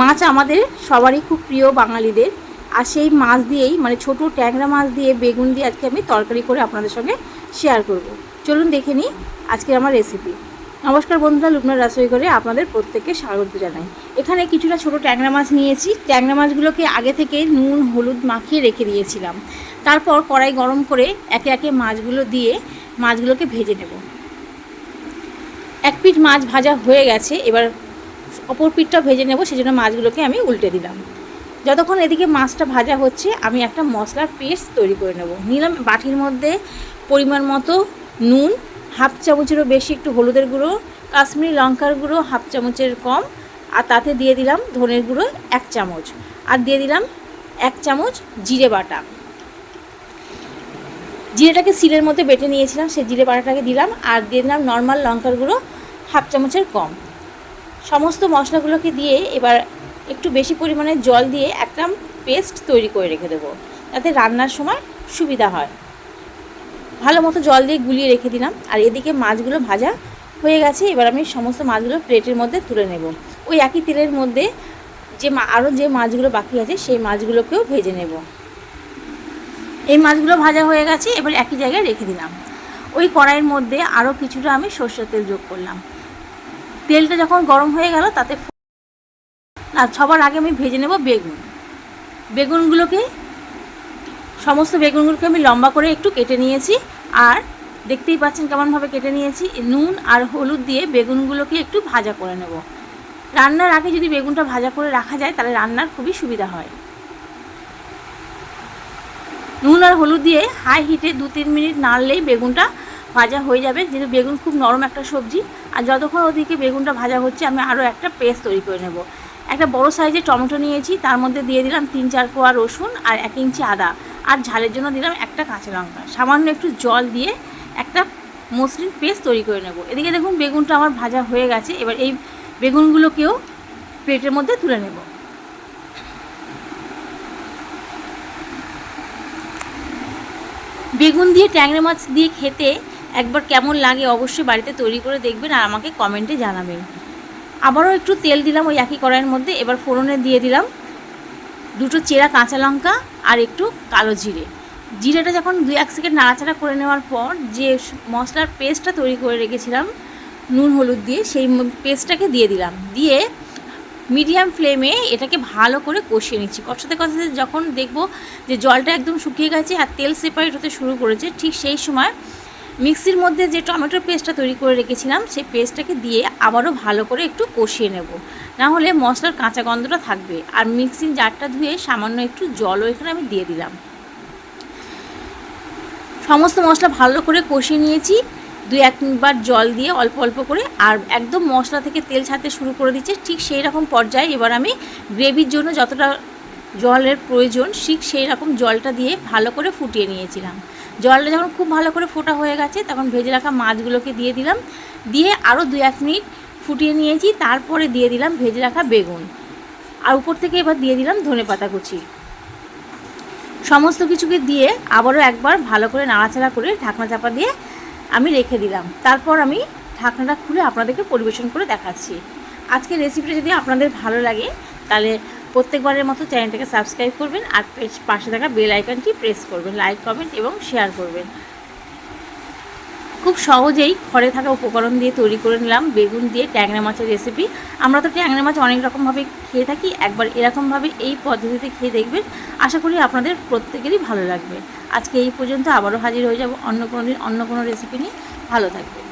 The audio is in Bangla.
মাছ আমাদের সবারই খুব প্রিয় বাঙালিদের। আর সেই মাছ দিয়েই মানে ছোট ট্যাংরা মাছ দিয়ে, বেগুন দিয়ে আজকে আমি তরকারি করে আপনাদের সঙ্গে শেয়ার করব। চলুন দেখে নিই আজকের আমার রেসিপি নমস্কার বন্ধুরা লুকনার রাসই করে আপনাদের প্রত্যেককে স্বাগত জানাই। এখানে কিছুটা ছোট ট্যাংরা মাছ নিয়েছি। ট্যাংরা মাছগুলোকে আগে থেকে নুন, হলুদ মাখিয়ে রেখে দিয়েছিলাম। তারপর কড়াই গরম করে একে একে মাছগুলো দিয়ে মাছগুলোকে ভেজে নেব। এক পিঠ মাছ ভাজা হয়ে গেছে, এবার অপর পিঠটা ভেজে নেব, সেজন্য মাছগুলোকে আমি উল্টে দিলাম। যতক্ষণ এদিকে মাছটা ভাজা হচ্ছে, আমি একটা মশলার পেস্ট তৈরি করে নেব। নিলাম বাটির মধ্যে পরিমাণ মতো নুন, হাফ চামচেরও বেশি একটু হলুদের গুঁড়ো, কাশ্মীরি লঙ্কার গুঁড়ো, হাফ চামচের কম, আর তাতে দিয়ে দিলাম ধনের গুঁড়ো এক চামচ। আর দিয়ে দিলাম এক চামচ জিরে বাটা। জিরেটাকে সিলের মধ্যে বেটে নিয়েছিলাম, সেই জিরে বাটাটাকে দিলাম, আর দিয়ে দিলাম নর্মাল লঙ্কার গুঁড়ো, হাফ চামচের কম। সমস্ত মশলাগুলোকে দিয়ে এবার একটু বেশি পরিমাণে জল দিয়ে একটা পেস্ট তৈরি করে রেখে দেবো। যাতে রান্নার সময় সুবিধা হয়। ভালো মতো জল দিয়ে গুলিয়ে রেখে দিলাম। আর এদিকে মাছগুলো ভাজা হয়ে গেছে। এবার আমি সমস্ত মাছগুলো প্লেটের মধ্যে তুলে নেব। ওই একই তেলের মধ্যে যে আরও যে মাছগুলো বাকি আছে, সেই মাছগুলোকেও ভেজে নেব। এই মাছগুলো ভাজা হয়ে গেছে। এবার একই জায়গায় রেখে দিলাম। ওই কড়াইয়ের মধ্যে আরও কিছুটা আমি সর্ষের তেল যোগ করলাম। তেলটা যখন গরম হয়ে গেল, তাতে আর সবার আগে আমি ভেজে নেব বেগুন। বেগুনগুলোকে, সমস্ত বেগুনগুলোকে আমি লম্বা করে একটু কেটে নিয়েছি, আর দেখতেই পাচ্ছেন কেমনভাবে কেটে নিয়েছি। নুন আর হলুদ দিয়ে বেগুনগুলোকে একটু ভাজা করে নেব। রান্নার আগে যদি বেগুনটা ভাজা করে রাখা যায়, তাহলে রান্নার খুবই সুবিধা হয়। নুন আর হলুদ দিয়ে হাই হিটে দু তিন মিনিট নাড়লেই বেগুনটা ভাজা হয়ে যাবে। যেহেতু বেগুন খুব নরম একটা সবজি আর যতক্ষণ ওদিকে বেগুনটা ভাজা হচ্ছে, আমি আরও একটা পেস্ট তৈরি করে নেব। একটা বড় সাইজের টমেটো নিয়েছি, তার মধ্যে দিয়ে দিলাম তিন চার কোয়া রসুন আর এক ইঞ্চি আদা। আর ঝালের জন্য দিলাম একটা কাঁচা লঙ্কা। সামান্য একটু জল দিয়ে একটা মসৃণ পেস্ট তৈরি করে নেব। এদিকে দেখুন বেগুনটা আমার ভাজা হয়ে গেছে, এবার এই বেগুনগুলোকেও প্লেটের মধ্যে তুলে নেব। বেগুন দিয়ে ট্যাংরা মাছ দিয়ে খেতে একবার কেমন লাগে অবশ্যই বাড়িতে তৈরি করে দেখবেন আর আমাকে কমেন্টে জানাবেন। আবারও একটু তেল দিলাম ওই একই কড়াইয়ের মধ্যে, এবার ফোড়নে দিয়ে দিলাম দুটো চেরা কাঁচা লঙ্কা আর একটু কালো জিরে। জিরেটা যখন দুই এক সেকেন্ড নাড়াচাড়া করে নেওয়ার পর যে মশলার পেস্টটা তৈরি করে রেখেছিলাম, নুন, হলুদ দিয়ে সেই পেস্টটাকে দিয়ে দিলাম। দিয়ে মিডিয়াম ফ্লেমে এটাকে ভালো করে কষিয়ে নিচ্ছি। কষাতে কষাতে যখন দেখব যে জলটা একদম শুকিয়ে গেছে আর তেল সেপারেট হতে শুরু করেছে, ঠিক সেই সময় মিক্সির মধ্যে যে টমেটোর পেস্টটা তৈরি করে রেখেছিলাম, সেই পেস্টটাকে দিয়ে আবারও ভালো করে একটু কষিয়ে নেব। না হলে মশলার কাঁচা গন্ধটা থাকবে। আর মিক্সিং জারটা ধুয়ে সামান্য একটু জলও এখানে আমি দিয়ে দিলাম। সমস্ত মশলা ভালো করে কষিয়ে নিয়েছি। দুই একবার জল দিয়ে অল্প অল্প করে আর একদম মশলা থেকে তেল ছাড়তে শুরু করে দিচ্ছে। ঠিক সেই রকম পর্যায়ে এবার আমি গ্রেভির জন্য যতটা জলের প্রয়োজন, ঠিক সেই রকম জলটা দিয়ে ভালো করে ফুটিয়ে নিয়েছিলাম। জলটা যখন খুব ভালো করে ফোটা হয়ে গেছে, তখন ভেজে রাখা মাছগুলোকে দিয়ে দিলাম। দিয়ে আরও দু এক মিনিট ফুটিয়ে নিয়েছি, তারপরে দিয়ে দিলাম ভেজে রাখা বেগুন। আর উপর থেকে এবার দিয়ে দিলাম ধনে পাতা কুচি। সমস্ত কিছুকে দিয়ে আবারও একবার ভালো করে নাড়াচাড়া করে ঢাকনা চাপা দিয়ে আমি রেখে দিলাম। তারপর আমি ঢাকনাটা খুলে আপনাদেরকে পরিবেশন করে দেখাচ্ছি। আজকের রেসিপিটা যদি আপনাদের ভালো লাগে, তাহলে প্রত্যেকবারের মতো চ্যানেলটাকে সাবস্ক্রাইব করবেন আর পাশে থাকা বেল আইকনটি প্রেস করবেন, লাইক, কমেন্ট এবং শেয়ার করবেন। খুব সহজেই ঘরে থাকা উপকরণ দিয়ে তৈরি করে নিলাম বেগুন দিয়ে ট্যাংরা মাছের রেসিপি আমরা তো ট্যাংরা মাছ অনেক রকমভাবে খেয়ে থাকি, একবার এরকমভাবে এই পদ্ধতিতে খেয়ে দেখবেন। আশা করি আপনাদের প্রত্যেকেরই ভালো লাগবে। আজকে এই পর্যন্ত আবারও হাজির হয়ে যাব অন্য কোনো দিন, অন্য কোনো রেসিপি নিয়ে। ভালো থাকবেন।